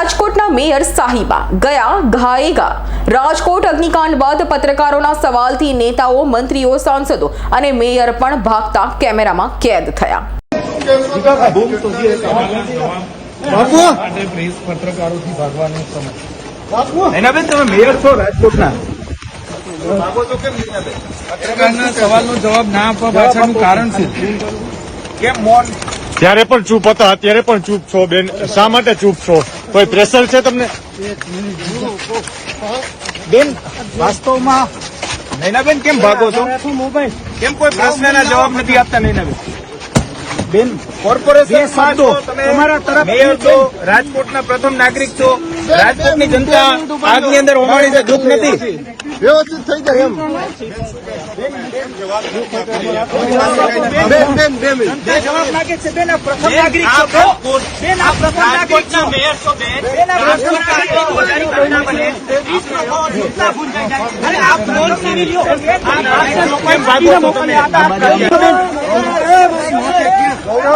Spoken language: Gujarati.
રાજકોટના મેયર સાહિબા ગયા ઘાયેગા. રાજકોટ અગ્નિકાંડ બાદ પત્રકારોના સવાલથી નેતાઓ મંત્રીઓ સાંસદો અને મેયર પણ ભાગતા કેમેરામાં કેદ થયા. પત્રકારોથી ભાગવાનો સમય. એનાબેન તમે મેયર છો રાજકોટના? પત્રકારના સવાલનો જવાબ ના આપવા પાછળનું કારણ શું? કેમ મૌન? ત્યારે પણ ચૂપ હતા અત્યારે પણ ચૂપ છો બેન. શા માટે ચૂપ છો? કોઈ પ્રેશર છે તમને? બેન વાસ્તવમાં નૈનાબેન કેમ ભાગો છો? કેમ કોઈ પ્રશ્નના જવાબ નથી આપતા નૈનાબેન? બેન કોર્પોરેશન તમારા તરફ છો રાજકોટના પ્રથમ નાગરિક છો રાજકોટની જનતા આગની અંદર હોવાની છે દુઃખ નથી વ્યવસ્થિત થઈ જાય એમ જવાબ લાગે છે બેન પ્રથમ નાગરિક છો બેન આ પ્રથમ નાગરિક છો બેન બેન આ પ્રથમ નાગરિક છો વધારી